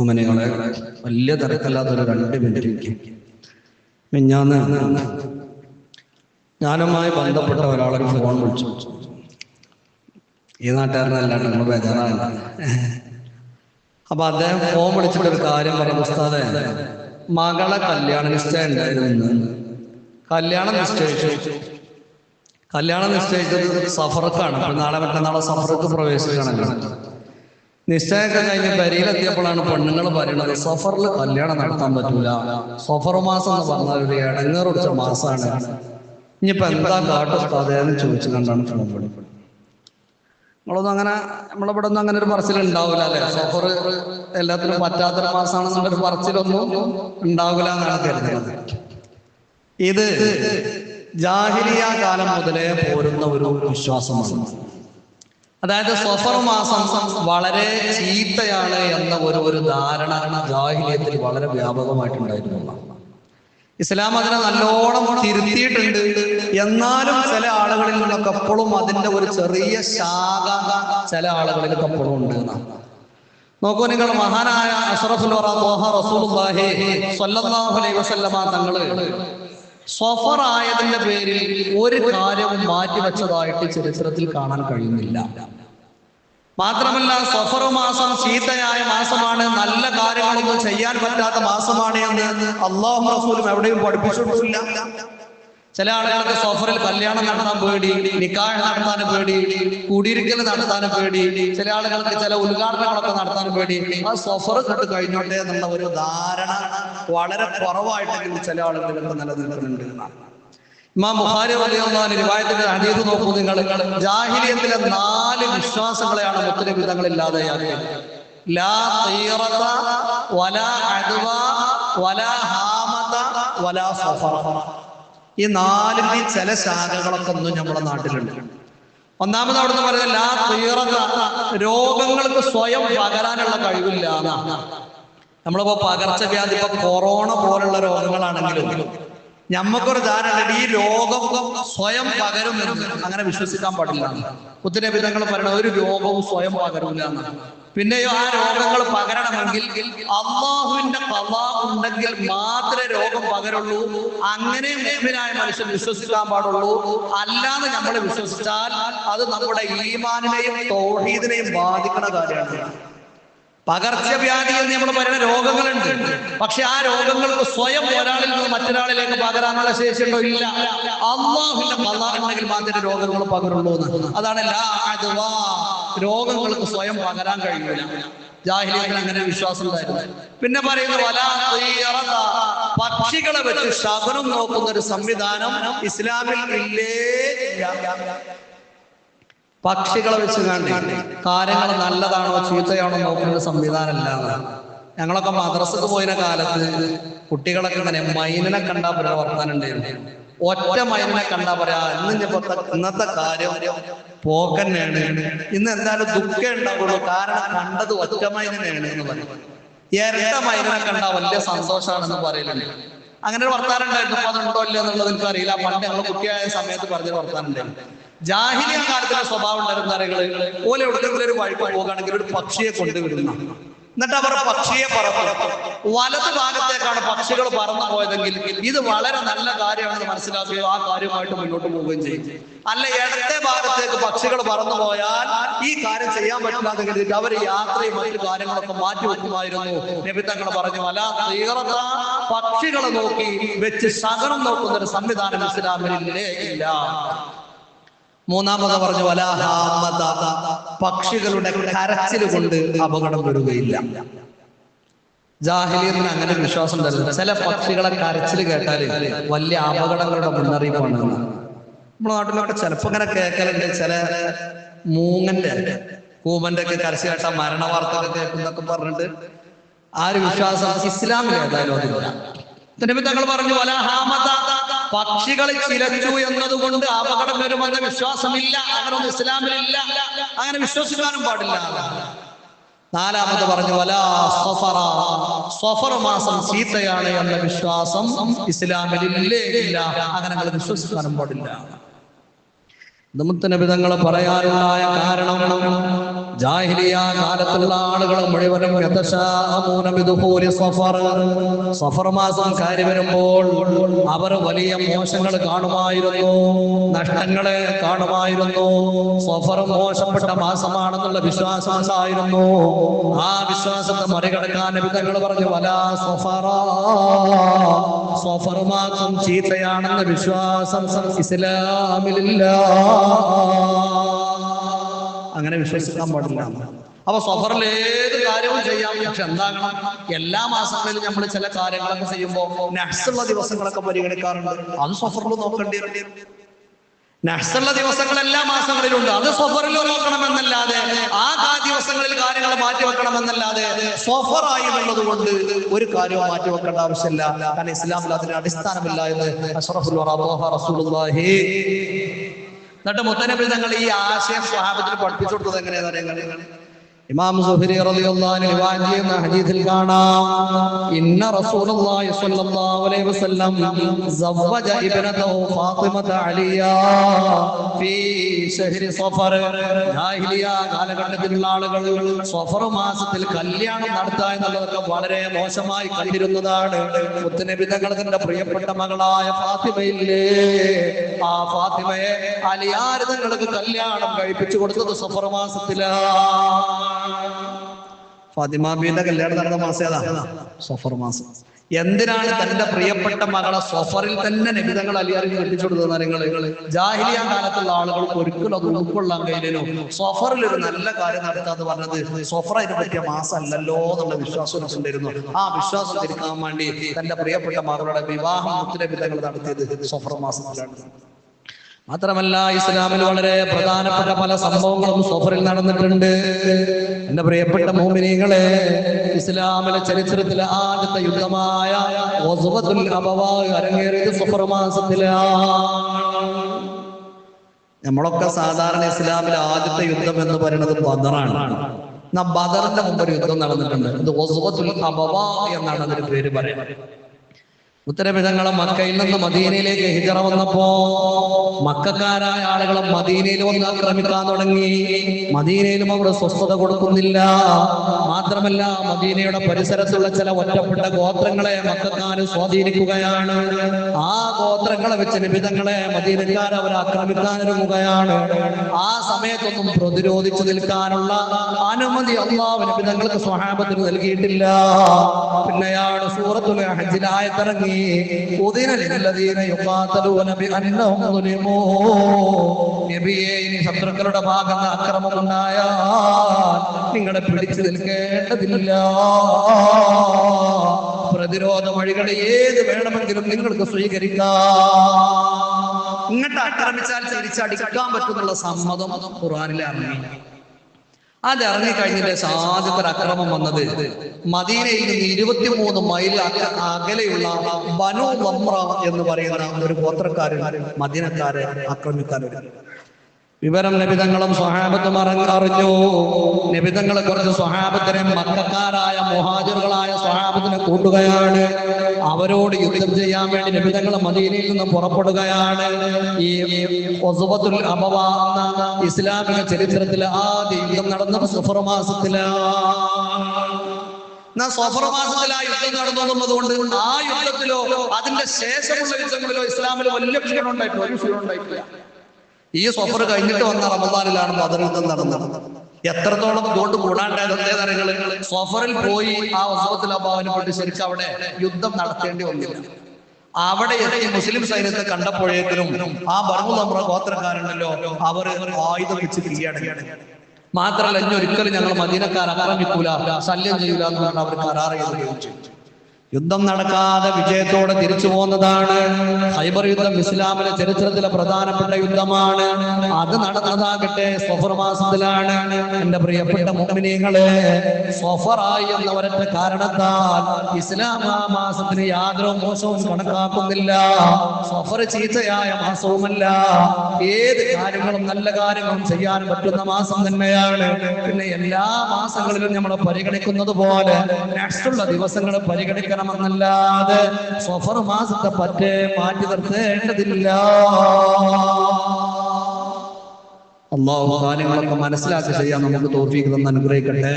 ഉമ്മനെകളെ വലിയ തിരക്കല്ലാത്തൊരു രണ്ട് മിനിറ്റ് മിഞ്ഞാന്ന് ഞാനുമായി ബന്ധപ്പെട്ട ഒരാളെ ഫോൺ വിളിച്ചു. ഈ നാട്ടുകാരനല്ലാണ്ട് നമ്മൾ ബേജാറാണ്. അപ്പൊ അദ്ദേഹം ഫോൺ വിളിച്ചിട്ട് ഒരു കാര്യം പറഞ്ഞു പുസ്തകം മകളെ കല്യാണ നിശ്ചയം ഉണ്ടായിരുന്നു. കല്യാണം നിശ്ചയിച്ചു. കല്യാണം നിശ്ചയിച്ചത് സഫറക്കാണ് നാളെ മറ്റന്നാളെ സഫർക്ക് പ്രവേശിക്കണല്ലോ നിശ്ചയമൊക്കെ കഴിഞ്ഞ് പെരിയിലെത്തിയപ്പോഴാണ് പെണ്ണുങ്ങൾ പറയുന്നത് സഫറിൽ കല്യാണം നടത്താൻ പറ്റൂല. സഫർ മാസം എന്ന് പറഞ്ഞാൽ ഒരു ഇടങ്ങേറുടിച്ച മാസമാണ് ഇനിയിപ്പോ എന്താ കാട്ടുസ്താദേ എന്ന് ചോദിച്ചു കണ്ടാണ് വിളി നമ്മളൊന്നും അങ്ങനെ നമ്മളിവിടെ ഒന്നും അങ്ങനെ ഒരു പറച്ചിൽ ഉണ്ടാവില്ല അല്ലെ? സഫർ എല്ലാത്തിനും പറ്റാത്തൊരു മാസമാണെന്നുള്ളൊരു പറച്ചിലൊന്നും ഉണ്ടാവില്ല എന്നാണ് കരുതുന്നത്. ഇത് ജാഹിലിയ കാലം മുതലേ പോരുന്ന ഒരു വിശ്വാസമാണ്. അതായത് സഫർ മാസം വളരെ ചീത്തയാണ് എന്ന ഒരു ഒരു ധാരണ ജാഹിലിയത്തിൽ വളരെ വ്യാപകമായിട്ടുണ്ടായിരുന്നു. ഇസ്ലാം അതിനെ നല്ലോണം തിരുത്തിയിട്ടുണ്ട്. എന്നാലും ചില ആളുകളിൽ നിന്നൊക്കെ എപ്പോഴും അതിന്റെ ഒരു ചെറിയ ശാഖ ചില ആളുകളിൽ എപ്പോഴും ഉണ്ട് എന്നാണ്. നോക്കൂ നിങ്ങൾ മഹാനായ അഷറഫുൽ തങ്ങൾ സഫർ ആയതിന്റെ പേരിൽ ഒരു കാര്യവും മാറ്റിവെച്ചതായിട്ട് ചരിത്രത്തിൽ കാണാൻ കഴിയുന്നില്ല. മാത്രമല്ല സഫർ മാസം ചീത്തയായ മാസമാണ്. നല്ല കാര്യങ്ങളൊന്നും ചെയ്യാൻ പറ്റാത്ത മാസമാണ് എന്ന് അള്ളാഹു റസൂലും എവിടെയും പഠിപ്പിച്ചിട്ടില്ല. ചില ആളുകൾക്ക് സഫറിൽ കല്യാണം നടത്താൻ പേടി നിക്കാഹ് നടത്താൻ പേടി കുടിയിരിക്കൽ നടത്താനും പേടി. ചില ആളുകൾക്ക് ചില ഉദ്ഘാടനങ്ങളൊക്കെ നടത്താനും പേടി. ആ സഫർ കണ്ട് കഴിഞ്ഞോട്ടെ എന്നുള്ള ഒരു ധാരണ വളരെ കുറവായിട്ടെങ്കിലും ചില ആളുകൾക്ക് നിലനിൽക്കുന്നുണ്ട് ഇമാം ബുഖാരി റളിയല്ലാഹു റിവായത്തിന്റെ ഹദീസ് നോക്കൂ നിങ്ങൾ. ജാഹിലിയത്തിലെ നാല് വിശ്വാസങ്ങളെയാണ് മുത്തനബി തങ്ങൾ ഇല്ലാതെയാക്കിയത്. ലാ തീറത വലാ അദ്വ വലാ ഹാമത വലാ സഫറ. ഈ നാല് ചില ശാഖകളൊക്കെ ഒന്നും നമ്മുടെ നാട്ടിലുണ്ട്. ഒന്നാമത് അവിടുന്ന് പറയുന്നത് ലാ തീറത രോഗങ്ങൾക്ക് സ്വയം പകരാനുള്ള കഴിവില്ല എന്നാണ് നമ്മളിപ്പോ പകർച്ചവ്യാധി ഇപ്പൊ കൊറോണ പോലുള്ള രോഗങ്ങളാണെങ്കിലും നമുക്കൊരു ധാരണ ഈ രോഗം സ്വയം പകരും അങ്ങനെ വിശ്വസിക്കാൻ പാടില്ല. പുത്തിനബി തങ്ങൾ പറയുന്നത് ഒരു രോഗവും സ്വയം പകരൂല എന്നാണ്. പിന്നെയോ ആ രോഗങ്ങൾ പകരണമെങ്കിൽ അള്ളാഹുവിന്റെ കഥ ഉണ്ടെങ്കിൽ മാത്രമേ രോഗം പകരുള്ളൂ. അങ്ങനെ മുമ്പിനായ മനുഷ്യൻ വിശ്വസിക്കാൻ പാടുള്ളൂ. അല്ലാതെ നമ്മൾ വിശ്വസിച്ചാൽ അത് നമ്മുടെ ഈമാനിനെയും തോഹീദിനെയും ബാധിക്കുന്ന കാര്യമാണ്. പകർച്ചവ്യാധി എന്ന് നമ്മൾ പറയുന്ന രോഗങ്ങളുണ്ട്. പക്ഷെ ആ രോഗങ്ങൾക്ക് സ്വയം ഒരാളിൽ നിന്ന് മറ്റൊരാളിലേക്ക് പകരാനുള്ള ശേഷിയുണ്ടോ? ഇല്ല. അള്ളാഹുവിന്റെ മതാറുണ്ടെങ്കിൽ മാത്രമേ രോഗങ്ങൾ പകരുള്ളൂ എന്ന്. അതാണ്. രോഗങ്ങൾക്ക് സ്വയം പകരാൻ കഴിയില്ല ജാഹിലികൾ അങ്ങനെ വിശ്വാസം ഉണ്ടായിരുന്നു. പിന്നെ പറയുന്നു. പക്ഷികളെ വെച്ച് ശബനം നോക്കുന്ന ഒരു സംവിധാനം ഇസ്ലാമിൽ ഇല്ല. പക്ഷികളെ വെച്ച് കണ്ട് കാര്യങ്ങൾ നല്ലതാണോ ചീത്തയാണോ നോക്കുന്ന സംവിധാനമല്ല ഞങ്ങളൊക്കെ മദ്രസക്ക് പോയിന കാലത്ത് കുട്ടികളൊക്കെ ഇങ്ങനെ മൈനിനെ കണ്ടാ പറയാ വർത്താനുണ്ടായിരുന്നു ഒറ്റ മൈനിനെ കണ്ടാ പറയാ ഇന്ന് ഇന്നത്തെ കാര്യം പോക്കന്നെയാണ്. ഇന്ന് എന്തായാലും ദുഃഖം ഉണ്ടാവുള്ളൂ. കാരണം കണ്ടത് ഒറ്റ മൈനിനെയാണ് എന്ന് പറയും. ഇരട്ട മൈനിനെ കണ്ടാ വലിയ സന്തോഷമാണെന്ന് പറയലുണ്ട്. അങ്ങനെ ഒരു വർത്താനം ഉണ്ടായിരുന്നു. അപ്പൊ അതുണ്ടോ ഇല്ല എന്നുള്ളത് എനിക്ക് അറിയില്ല. പണ്ട് ഞങ്ങൾ കുട്ടിയായ സമയത്ത് പറഞ്ഞൊരു വർത്താനം ഉണ്ടായിരുന്നു ജാഹിലിയ കാലത്തിന്റെ സ്വഭാവം ഉണ്ടായിരുന്ന ആളുകൾ ഓലെ എവിടെയെങ്കിലും ഒരു വഴിക്ക് പോകുകയാണെങ്കിൽ ഒരു പക്ഷിയെ കൊണ്ടുവിടുന്ന എന്നിട്ട് അവർ പക്ഷിയെ പറക്കും വലത് ഭാഗത്തേക്കാണ് പക്ഷികൾ പറന്നു പോയതെങ്കിൽ ഇത് വളരെ നല്ല കാര്യമാണെന്ന് മനസ്സിലാക്കുകയും ആ കാര്യമായിട്ട് മുന്നോട്ട് പോവുകയും ചെയ്യും. അല്ല ഇടത്തെ ഭാഗത്തേക്ക് പക്ഷികൾ പറന്നു പോയാൽ ഈ കാര്യം ചെയ്യാൻ പറ്റില്ലാതെ അവർ യാത്രയും മറ്റു കാര്യങ്ങളൊക്കെ മാറ്റി വെക്കുമായിരുന്നു. നബിത്തങ്ങൾ പറഞ്ഞു അല്ല തീർത്ത പക്ഷികളെ നോക്കി വെച്ച് ശകനം നോക്കുന്ന ഒരു സംവിധാനം ഇസ്ലാമിലില്ലേ? ഇല്ല. മൂന്നാമത് പറഞ്ഞു പക്ഷികളുടെ കരച്ചിൽ കൊണ്ട് അപകടം വരികയില്ല ജാഹിലിയത്തിന് അങ്ങനെ വിശ്വാസം തരുന്നു ചില പക്ഷികളെ കരച്ചിൽ കേട്ടാൽ വലിയ അപകടങ്ങളുടെ മുന്നറിയിപ്പാണ്. നമ്മുടെ നാട്ടിലൊക്കെ ചിലപ്പോ ഇങ്ങനെ കേൾക്കലുണ്ട് ചില മൂങ്ങന്റെ കൂമന്റെ ഒക്കെ കരച്ചിൽ കേട്ടാൽ മരണ വാർത്തകൾ കേൾക്കുന്നൊക്കെ പറഞ്ഞിട്ട് ആ ഒരു വിശ്വാസം ഇസ്ലാമിൽ ഏതായാലും അതില്ല. തങ്ങൾ പറഞ്ഞു വലാഹാമത പക്ഷികൾ ചിലച്ചു എന്നതുകൊണ്ട് അപകടം വരുമെന്ന വിശ്വാസമില്ല. അങ്ങനൊന്നും ഇസ്ലാമിലില്ല. അങ്ങനെ വിശ്വസിക്കാനും പാടില്ല. നാലാമത് പറഞ്ഞു വല സഫറ. സഫർ മാസം ചീത്തയാണ് എന്ന വിശ്വാസം ഇസ്ലാമിൽ ഇല്ലേ അങ്ങനെ ഞങ്ങൾ വിശ്വസിക്കാനും പാടില്ല. മുത്തനബിതങ്ങൾ പറയാനുണ്ടായ കാരണം ജാഹിലിയ കാലത്തുള്ള ആളുകൾ മുഴുവനും സഫർ മാസം കാര്യം വരുമ്പോൾ അവർ വലിയ മോശങ്ങൾ കാണുമായിരുന്നു നഷ്ടങ്ങളെ കാണുമായിരുന്നു. സഫർ മോശപ്പെട്ട മാസമാണെന്നുള്ള വിശ്വാസം ഉണ്ടായിരുന്നു. ആ വിശ്വാസത്തെ മറികടക്കാൻ വിധങ്ങൾ പറഞ്ഞു വല സഫറ. സഫർ മാസം ചീത്തയാണെന്ന വിശ്വാസം ഇസ്ലാമിലില്ല. അങ്ങനെ വിശ്വസിക്കാൻ പാടില്ല. അപ്പൊ സഫറിൽ ഏത് കാര്യവും ചെയ്യാം. പക്ഷെ എന്താകണം? എല്ലാ മാസങ്ങളിലും നമ്മൾ ചില കാര്യങ്ങളൊക്കെ ചെയ്യുമ്പോൾ നഹ്സുള്ള ദിവസങ്ങളൊക്കെ പരിഗണിക്കാറുണ്ട്. അത് സഫറിൽ നോക്കേണ്ടി നഷ്ടമുള്ള ദിവസങ്ങൾ എല്ലാ മാസങ്ങളിലും ഉണ്ട്. അത് സഫറിൽ നോക്കണമെന്നല്ലാതെ ആ ദിവസങ്ങളിൽ കാര്യങ്ങൾ മാറ്റി വെക്കണമെന്നല്ലാതെ സഫറായി എന്നുള്ളത് കൊണ്ട് ഒരു കാര്യവും മാറ്റി വെക്കേണ്ട ആവശ്യമില്ല. കാരണം ഇസ്ലാമിൽ അതിന് അടിസ്ഥാനമില്ല എന്ന് അഷ്റഫുൽ റസൂലുള്ളാഹി എന്നിട്ട് മുത്തനബി തങ്ങൾ ഈ ആശയം സ്വഹാബത്തിന് പഠിപ്പിച്ചു കൊടുത്തത് എങ്ങനെയാണെന്ന് അറിയാം ഇമാം സുഹരി റളിയല്ലാഹു അൻഹു ചെയ്യുന്ന ഹദീസിൽ കാണാം ഇന്ന റസൂലുള്ളാഹി സ്വല്ലല്ലാഹു അലൈഹി വസല്ലം സവ്വജ ഇബ്നതഹു ഫാത്തിമത അലിയ ഫീ ശഹ്രി സഫർ. ജാഹിലിയ കാലഘട്ടത്തിലുള്ള ആളുകൾ സഫർ മാസത്തിൽ കല്യാണം നടത്തുക എന്നുള്ളതൊക്കെ വളരെ മോശമായി കണ്ടിരുന്നതാണ്. മുത്തനബി തങ്ങൾ തന്റെ പ്രിയപ്പെട്ട മകളായ ഫാത്തിമയില്ലേ? ആ ഫാത്തിമയെ അലിയാർ തങ്ങൾക്ക് കല്യാണം കഴിപ്പിച്ചു കൊടുത്തത് സഫർ മാസത്തിലാണ് ഫാത്തിമ ബീന്റെ കല്യാണം നടന്ന മാസം സഫർ മാസം. എന്തിനാണ് തന്റെ പ്രിയപ്പെട്ട മകളെ സഫറിൽ തന്നെ നബിതങ്ങൾ അലിയാറിന് കെട്ടിച്ചു കൊടുത്തത് നിങ്ങൾ ജാഹിലിയ കാലത്തുള്ള ആളുകൾക്ക് ഒരിക്കലും അത് ഉൾക്കൊള്ളാൻ കഴിയില്ലല്ലോ സഫറിൽ ഒരു നല്ല കാര്യം നടത്താന്ന് പറഞ്ഞത് സഫർ അതിന് പറ്റിയ മാസമല്ലല്ലോ എന്നുള്ള വിശ്വാസം ഉണ്ടായിരുന്നു ആ വിശ്വാസം തിരിക്കാൻ വേണ്ടി തന്റെ പ്രിയപ്പെട്ട മകളുടെ വിവാഹം മുത്തുനബിതങ്ങൾ നടത്തിയത് സഫർ മാസത്തിലാണ്. മാത്രമല്ല ഇസ്ലാമിൽ വളരെ പ്രധാനപ്പെട്ട പല സംഭവങ്ങളും സഫറിൽ നടന്നിട്ടുണ്ട്. എന്റെ പ്രിയപ്പെട്ട മോമിനികളെ ഇസ്ലാമിലെ ചരിത്രത്തിലെ ആദ്യത്തെ യുദ്ധമായ അരങ്ങേറിയത് സഫർ മാസത്തിലാണ്. നമ്മളൊക്കെ സാധാരണ ഇസ്ലാമിലെ ആദ്യത്തെ യുദ്ധം എന്ന് പറയുന്നത് ബദറാണ്. ബദറിന്റെ മുമ്പ് ഒരു യുദ്ധം നടന്നിട്ടുണ്ട്. എന്നാണ് അതിന് പേര് പറയുന്നത്. ഉത്തരവിധങ്ങളെ മക്കയിൽ നിന്ന് മദീനയിലേക്ക് ഹിജറ വന്നപ്പോ മക്കാരായ ആളുകൾ മദീനയിൽ വന്ന് ആക്രമിക്കാൻ തുടങ്ങി. മദീനയിലും അവർ സ്വസ്ഥത കൊടുക്കുന്നില്ല. മാത്രമല്ല മദീനയുടെ പരിസരത്തുള്ള ചില ഒറ്റപ്പെട്ട ഗോത്രങ്ങളെ മക്കാര് സ്വാധീനിക്കുകയാണ്. ആ ഗോത്രങ്ങളെ വെച്ച് നിബിധങ്ങളെ മദീനക്കാർ അവർ ആക്രമിക്കാനൊരുങ്ങുകയാണ് ആ സമയത്തൊന്നും പ്രതിരോധിച്ചു നിൽക്കാനുള്ള അനുമതി അള്ളാഹ് നിബിധങ്ങൾക്ക് സ്വഹാബത്തിന് നൽകിയിട്ടില്ല. പിന്നെയാണ് സൂറത്തുൽ ഹജ്ജിലായത്തിറങ്ങി ഉദിന ശത്രുക്കളുടെ ഭാഗത്ത് അക്രമം ഉണ്ടായാൽ നിങ്ങളെ പിടിച്ചു നിൽക്കേണ്ടതില്ല. പ്രതിരോധ വഴികൾ ഏത് വേണമെങ്കിലും നിങ്ങൾക്ക് സ്വീകരിക്കാം. ഇങ്ങോട്ട് ആക്രമിച്ചാൽ തിരിച്ചടിക്കാൻ പറ്റുന്നുള്ള സമ്മതം ഖുറാനിലെ ഇറങ്ങി അത് ഇറങ്ങിക്കഴിഞ്ഞിട്ട് സാധ്യത അക്രമം വന്നത് മദീനയിൽ നിന്ന് ഇരുപത്തിമൂന്ന് മൈൽ അകലെയുള്ള ബനു വമ്ര എന്ന് പറയുന്ന ഒരു ഗോത്രക്കാരൻ മദീനക്കാരെ ആക്രമിക്കാൻ. വിവരം നബിതങ്ങളും സ്വഹാബത്തും അറിഞ്ഞ- നബിതങ്ങളെ കുറച്ച് സ്വഹാബത്തിനെ മക്കാരായ മുഹാജിറുകളായ സ്വഹാബത്തിനെ കൂട്ടുകയാണ്. അവരോട് യുദ്ധം ചെയ്യാൻ വേണ്ടി നബിതങ്ങൾ മദീനയിൽ നിന്ന് പുറപ്പെടുകയാണ്. ഈ ഒസുബത്തുൽ അബവ എന്ന ഇസ്ലാമിക ചരിത്രത്തിൽ ആദ്യ യുദ്ധം നടന്ന സുഫർ മാസത്തിലാണ് എന്നാ മാസത്തിൽ ആ യുദ്ധം നടന്നു എന്നുള്ളത് കൊണ്ട് ആ യുദ്ധത്തിലോ അതിന്റെ ശേഷമുള്ള യുദ്ധങ്ങളിലോ ഇസ്ലാമിൽ വലിയ ക്ഷീണം ഉണ്ടായിട്ടില്ല ഒരു ക്ഷീണം ഉണ്ടായിട്ടില്ല ഈ സഫർ കഴിഞ്ഞിട്ട് വന്ന റമദാനിലാണ് ബദർ യുദ്ധം നടന്നത്. എത്രത്തോളം ഇതുകൊണ്ട് കൂടാണ്ടായത് സഫറിൽ പോയി ആ വസവത്തിൽ അഭാവനെ കൊണ്ട് ശരിക്കും അവിടെ യുദ്ധം നടത്തേണ്ടി വന്നില്ല. അവിടെ എത്തി മുസ്ലിം സൈന്യത്തെ കണ്ടപ്പോഴേക്കും ആ ബർമു നമ്മുടെ ഗോത്രക്കാരുണ്ടല്ലോ അവർ ആയുധം വെച്ച് തിരികെയാണ് മാത്രമല്ല ഇനി ഒരിക്കലും ഞങ്ങൾ മദീനക്കാർ ആക്രമിക്കൂല ശല്യം ചെയ്യൂല എന്ന് അവർ കരാർ ചെയ്തു യുദ്ധം നടക്കാതെ വിജയത്തോടെ തിരിച്ചു പോകുന്നതാണ്. ഹൈബർ യുദ്ധം ഇസ്ലാമിലെ ചരിത്രത്തിലെ പ്രധാനപ്പെട്ട യുദ്ധമാണ്. അത് നടന്നതാകട്ടെ സഫർ മാസത്തിലാണ്. എന്റെ പ്രിയപ്പെട്ട മോമിനികളെ സഫറായി എന്ന ഒരൊറ്റ കാരണത്താൽ ഇസ്ലാം ആ മാസത്തിന് യാതൊരു മോശവും കണക്കാക്കുന്നില്ല. സഫർ ചീത്തയായ മാസവുമല്ല. ഏത് കാര്യങ്ങളും നല്ല കാര്യങ്ങളും ചെയ്യാൻ പറ്റുന്ന മാസം തന്നെയാണ്. പിന്നെ എല്ലാ മാസങ്ങളിലും നമ്മൾ പരിഗണിക്കുന്നത് പോലെ നെക്സ്റ്റുള്ള ദിവസങ്ങൾ പരിഗണിക്കണമെന്നല്ലാതെ സഫർ മാസത്തെ പറ്റേ മാറ്റി നിർത്തേണ്ടതില്ല. അള്ളാഹു കാര്യങ്ങളൊക്കെ മനസ്സിലാക്കി ചെയ്യാൻ നമുക്ക് തോഫീക്ക് തന്ന് അനുഗ്രഹിക്കട്ടെ.